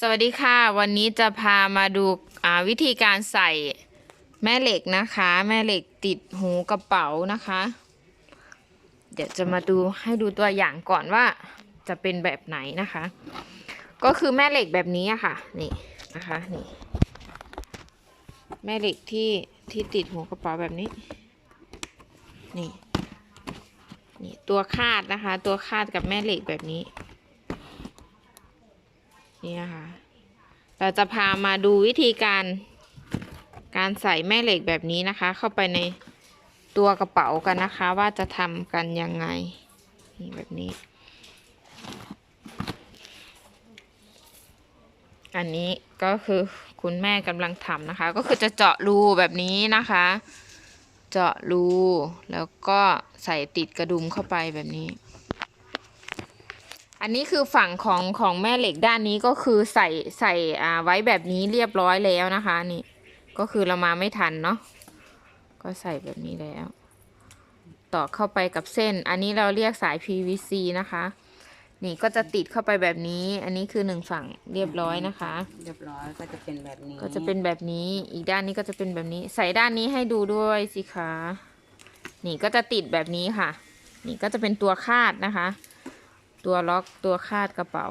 สวัสดีค่ะ วันนี้จะพามาดูวิธีการใส่แม่เหล็กนะคะ แม่เหล็กติดหูกระเป๋านะคะ เดี๋ยวจะมาดูให้ดูตัวอย่างก่อนว่าจะเป็นแบบไหนนะคะ ก็คือแม่เหล็กแบบนี้ค่ะนี่นะคะนี่แม่เหล็กที่ที่ติดหูกระเป๋าแบบนี้นี่นี่ตัวคาดนะคะ ตัวคาดกับแม่เหล็กแบบนี้นี่นะคะ เราจะพามาดูวิธีการการใส่แม่เหล็กแบบนี้นะคะ เข้าไปในตัวกระเป๋ากันนะคะ ว่าจะทำกันยังไงนี่แบบนี้ อันนี้ก็คือคุณแม่กำลังทำนะคะ ก็คือจะเจาะรูแบบนี้นะคะ เจาะรูแล้วก็ใส่ติดกระดุมเข้าไปแบบนี้ อันนี้คือฝั่งของของแม่เหล็กด้านนี้ก็คือใส่ใส่อ่าไว้แบบนี้เรียบร้อยแล้วนะคะนี่ก็คือเรามาไม่ทันเนาะก็ใส่แบบนี้แล้ว ต่อเข้าไปกับเส้น อันนี้เราเรียกสาย PVC นะคะ นี่ก็จะติดเข้าไปแบบนี้ อันนี้คือหนึ่งฝั่งเรียบร้อยนะคะ เรียบร้อยก็จะเป็นแบบนี้ก็จะเป็นแบบนี้อีกด้านนี้ก็จะเป็นแบบนี้ ใส่ด้านนี้ให้ดูด้วยสิคะนี่ก็จะติดแบบนี้ค่ะ นี่ก็จะเป็นตัวคาดนะคะ ตัวล็อกตัวคาดกระเป๋า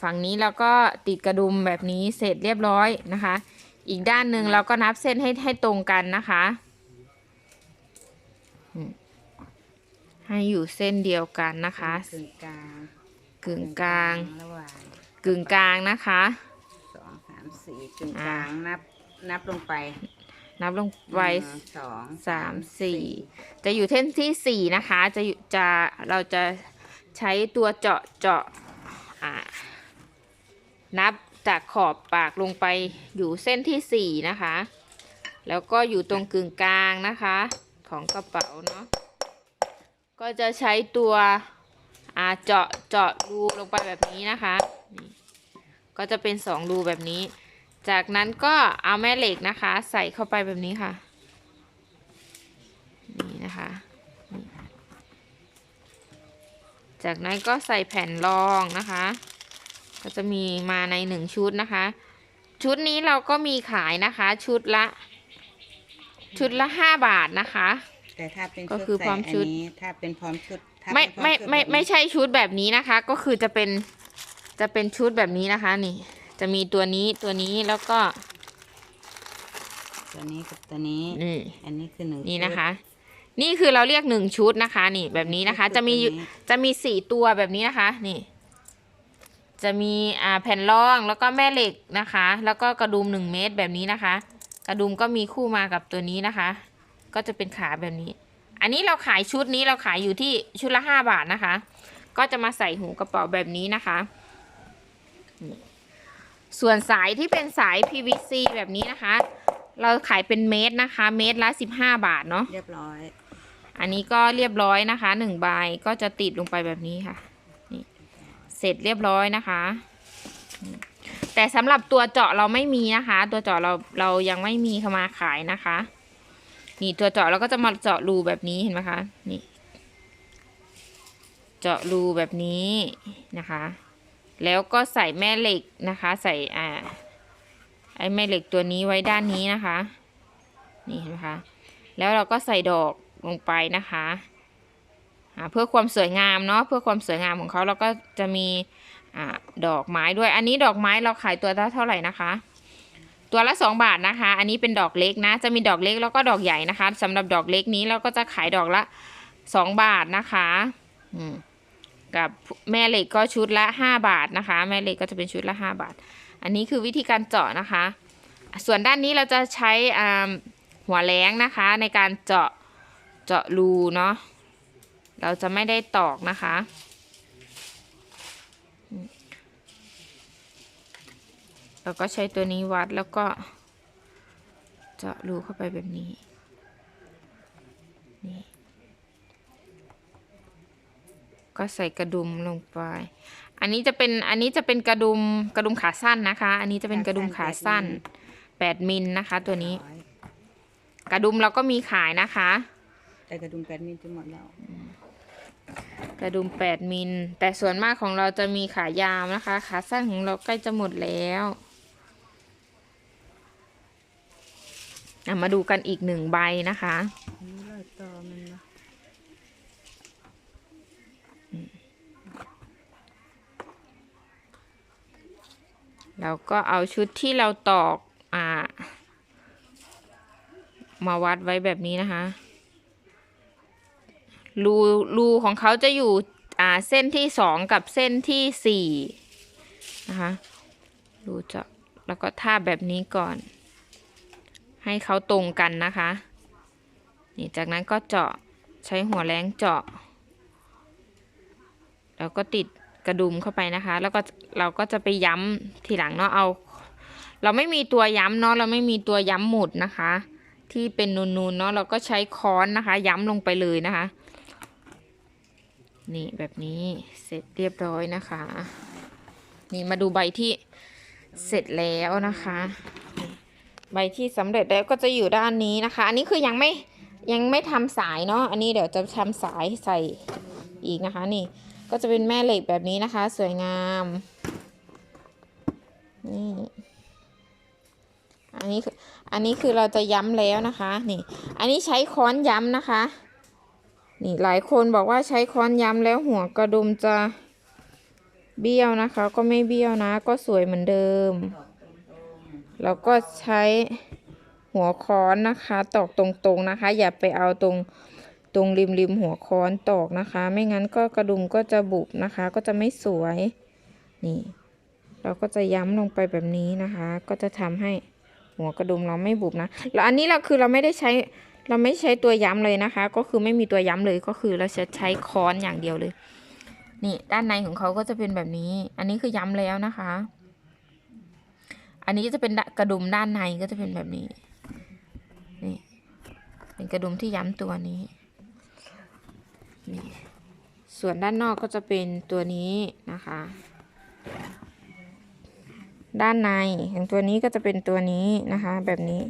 ฝั่งนี้เราก็ติดกระดุมแบบนี้เสร็จเรียบร้อยนะคะ อีกด้านหนึ่งเราก็นับเส้นให้ให้ตรงกันนะคะอืมให้อยู่เส้นเดียวกันนะคะกึ่งกลางกึ่งกลางระหว่างกึ่งกลางนะคะสองสามสี่กึ่งกลางนับนับลงไป นับลงไปหนึ่งสองสามสี่จะอยู่เส้นที่สี่นะคะ จะอยู่จะเราจะใช้ตัวเจาะเจาะอ่านับจากขอบปากลงไปอยู่เส้นที่สี่นะคะ แล้วก็อยู่ตรงกึ่งกลางนะคะ ของกระเป๋าเนาะก็จะใช้ตัวอ่าเจาะเจาะรูลงไปแบบนี้นะคะนี่ก็จะเป็นสองรูแบบนี้ จากนั้นก็เอาแม่เหล็กนะคะ ใส่เข้าไปแบบนี้ค่ะ นี่นะคะนี่จากนั้นก็ใส่แผ่นรองนะคะ ก็จะมีมาในหนึ่งชุดนะคะ ชุดนี้เราก็มีขายนะคะ ชุดละ ชุดละห้าบาทนะคะ แต่ถ้าเป็นก็ชุดคือใส่พร้อมชุดนนี้ถ้าเป็นพร้อมชุดถ้าไม่เป็นพร้อไม่ชุดไม่แบบนี้ไม่ใช่ชุดแบบนี้นะคะ ก็คือจะเป็นจะเป็นชุดแบบนี้นะคะนี่ จะมีตัวนี้ตัวนี้แล้วก็ ตัวนี้กับตัวนี้ นี่ อันนี้คือหนึ่งนี่ชุดนะคะ นี่คือเราเรียกหนึ่งชุดนะคะ นี่แบบนี้นะคะ จะมีอยู่ตัวนี้จะมีสี่ตัวแบบนี้นะคะ นี่ จะมีอ่าแผ่นรองแล้วก็แม่เหล็กนะคะ แล้วก็กระดุมหนึ่งเมตรแบบนี้นะคะ กระดุมก็มีคู่มากับตัวนี้นะคะ ก็จะเป็นขาแบบนี้ อันนี้เราขายชุดนี้เราขายอยู่ที่ชุดละห้าบาทนะคะ ก็จะมาใส่หูกระเป๋าแบบนี้นะคะ นี่ ส่วนสายที่เป็นสาย PVC แบบนี้นะคะ เราขายเป็นเมตรนะคะ เมตรละสิบห้าบาทเนาะเรียบร้อย อันนี้ก็เรียบร้อยนะคะหนึ่งใบก็จะติดลงไปแบบนี้ค่ะนี่เสร็จเรียบร้อยนะคะอืมแต่สำหรับตัวเจาะเราไม่มีนะคะ ตัวเจาะเราเรายังไม่มีเข้ามาขายนะคะ นี่ตัวเจาะเราก็จะมาเจาะรูแบบนี้เห็นไหมคะนี่ เจาะรูแบบนี้นะคะ แล้วก็ใส่แม่เหล็กนะคะ ใส่อ่าไอ้แม่เหล็กตัวนี้ไว้ด้านนี้นะคะ นี่เห็นไหมคะ แล้วเราก็ใส่ดอกลงไปนะคะเพื่อความสวยงามเนาะเพื่อความสวยงามของเขาเราก็จะมีอดอกไม้ด้วย อันนี้ดอกไม้เราขายตัวละเท่าไหร่นะคะ ตัวละสองบาทนะคะ อันนี้เป็นดอกเล็กนะ จะมีดอกเล็กแล้วก็ดอกใหญ่นะคะสำหรับดอกเล็กนี้เราก็จะขายดอกละสองบาทนะคะ อืม กับแม่เหล็กก็ชุดละห้าบาทนะคะ แม่เหล็กก็จะเป็นชุดละห้าบาท อันนี้คือวิธีการเจาะนะคะ ส่วนด้านนี้เราจะใช้หัวแหลงนะคะในการเจาะเจาะรูเนาะเราจะไม่ได้ตอกนะคะ เราก็ใช้ตัวนี้วัดแล้วก็เจาะรูเข้าไปแบบนี้นี่ ก็ใส่กระดุมลงไป อันนี้จะเป็นอันนี้จะเป็นกระดุมกระดุมขาสั้นนะคะ อันนี้จะเป็นกระดุมขาสั้น8มิลนะคะ ตัวนี้ร้อยกระดุมเราก็มีขายนะคะ แต่กระดุมแปดมิลจะหมดแล้วกระดุม8มิล แต่ส่วนมากของเราจะมีขายาวนะคะ ขาสั้นของเราใกล้จะหมดแล้วอะมาดูกันอีกหนึ่งใบนะคะ นี่รอยต่อมันเนาะ เราก็เอาชุดที่เราตอกอ่ามาวัดไว้แบบนี้นะคะ รูรูของเขาจะอยู่อ่าเส้นที่สองกับเส้นที่สี่นะคะ รูเจาะแล้วก็ทาบแบบนี้ก่อน ให้เขาตรงกันนะคะ นี่จากนั้นก็เจาะใช้หัวแรงเจาะ แล้วก็ติด กระดุมเข้าไปนะคะ แล้วก็เราก็จะไปย้ำทีหลังเนาะเอา เราไม่มีตัวย้ำเนาะเราไม่มีตัวย้ำหมุดนะคะ ที่เป็นนูนๆเนาะเราก็ใช้ค้อนนะคะ ย้ำลงไปเลยนะคะ นี่แบบนี้เสร็จเรียบร้อยนะคะ นี่มาดูใบที่เสร็จแล้วนะคะ ใบที่สำเร็จแล้วก็จะอยู่ด้านนี้นะคะ อันนี้คือยังไม่ยังไม่ทำสายเนาะอันนี้เดี๋ยวจะทำสายใส่อีกนะคะนี่ ก็จะเป็นแม่เหล็กแบบนี้นะคะ สวยงาม นี่ อันนี้คืออันนี้คือเราจะย้ำแล้วนะคะ นี่ อันนี้ใช้ค้อนย้ำนะคะ นี่หลายคนบอกว่าใช้ค้อนย้ำแล้วหัวกระดุมจะเบี้ยวนะคะ ก็ไม่เบี้ยวนะ ก็สวยเหมือนเดิม แล้วก็ใช้หัวค้อนนะคะ ตอกตรงๆนะคะ อย่าไปเอาตรง ตรงริมริมหัวค้อนตอกนะคะ ไม่งั้นก็กระดุมก็จะบุบนะคะ ก็จะไม่สวย นี่ เราก็จะย้ำลงไปแบบนี้นะคะ ก็จะทำให้หัวกระดุมเราไม่บุบนะแล้วอันนี้เราคือเราไม่ได้ใช้เราไม่ใช้ตัวย้ำเลยนะคะ ก็คือไม่มีตัวย้ำเลยก็คือเราจะใช้ค้อนอย่างเดียวเลย นี่ด้านในของเขาก็จะเป็นแบบนี้ อันนี้คือย้ำแล้วนะคะ อันนี้จะเป็นกระดุมด้านในก็จะเป็นแบบนี้ นี่ เป็นกระดุมที่ย้ำตัวนี้ นี่ส่วนด้านนอกก็จะเป็นตัวนี้นะคะ ด้านในของตัวนี้ก็จะเป็นตัวนี้นะคะ แบบนี้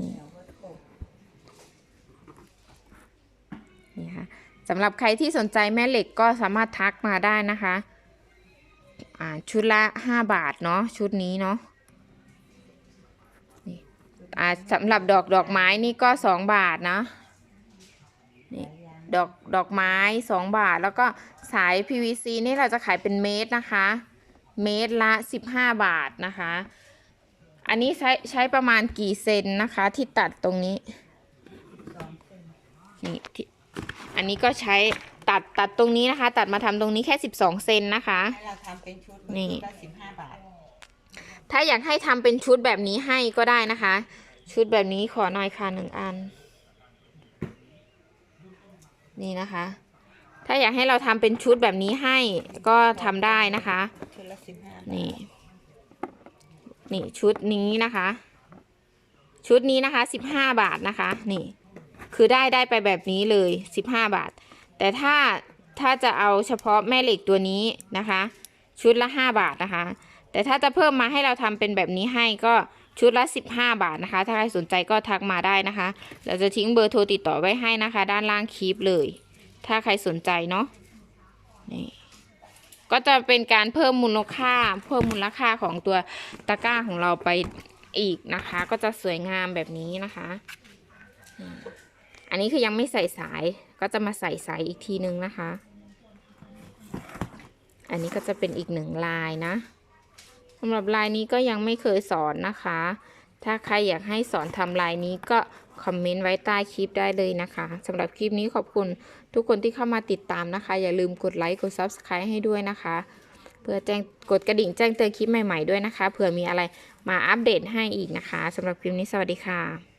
นี่นี่ค่ะสำหรับใครที่สนใจแม่เหล็กก็สามารถทักมาได้นะคะชุดละ5บาทเนาะชุดนี้เนาะสำหรับดอกดอกไม้นี่ก็2บาทนะ นี่ดอกดอกไม้ 2 บาท แล้วก็สาย PVC นี่เราจะขายเป็นเมตรนะคะ เมตรละ 15 บาทนะคะ อันนี้ใช้ใช้ประมาณกี่เซนนะคะ ที่ตัดตรงนี้นี่ที่อันนี้ก็ใช้ตัดตัดตรงนี้นะคะ ตัดมาทำตรงนี้แค่ 12 เซนนะคะให้เราทำเป็นชุดนี่ชุดละสิบห้าบาท ถ้าอยากให้ทำเป็นชุดแบบนี้ให้ก็ได้นะคะ ชุดแบบนี้ขอหน่อยค่ะหนึ่งอัน นี่นะคะ ถ้าอยากให้เราทำเป็นชุดแบบนี้ให้ก็ทำได้นะคะ ชุดละสิบห้านี่ นี่ชุดนี้นะคะ ชุดนี้นะคะสิบห้าบาทนะคะ นี่ คือได้ได้ไปแบบนี้เลยสิบห้าบาท แต่ถ้าถ้าจะเอาเฉพาะแม่เหล็กตัวนี้นะคะ ชุดละห้าบาทนะคะ แต่ถ้าจะเพิ่มมาให้เราทำเป็นแบบนี้ให้ก็ ชุดละ 15 บาทนะคะ ถ้าใครสนใจก็ทักมาได้นะคะเราจะทิ้งเบอร์โทรติดต่อไว้ให้นะคะ ด้านล่างคลิปเลย ถ้าใครสนใจเนาะนี่ก็จะเป็นการเพิ่มมูลค่า เพิ่มมูลค่าของตัวตะกร้าของเราไปอีกนะคะ ก็จะสวยงามแบบนี้นะคะ อันนี้คือยังไม่ใส่สายก็จะมาใส่สายอีกทีนึงนะคะ อันนี้ก็จะเป็นอีกหนึ่งลายนะำหรับลายนี้ก็ยังไม่เคยสอนนะคะ ถ้าใครอยากให้สอนทำลายนี้ก็คอมเมนต์ไว้ใต้คลิปได้เลยนะคะสำหรับคลิปนี้ขอบคุณทุกคนที่เข้ามาติดตามนะคะ อย่าลืมกดไลค์กด Subscribe ให้ด้วยนะคะ เพื่อแจ้งกดกระดิ่งแจ้งเตือนคลิปใหม่ๆด้วยนะคะเผื่อมีอะไรมาอัปเดตให้อีกนะคะสำหรับคลิปนี้สวัสดีค่ะ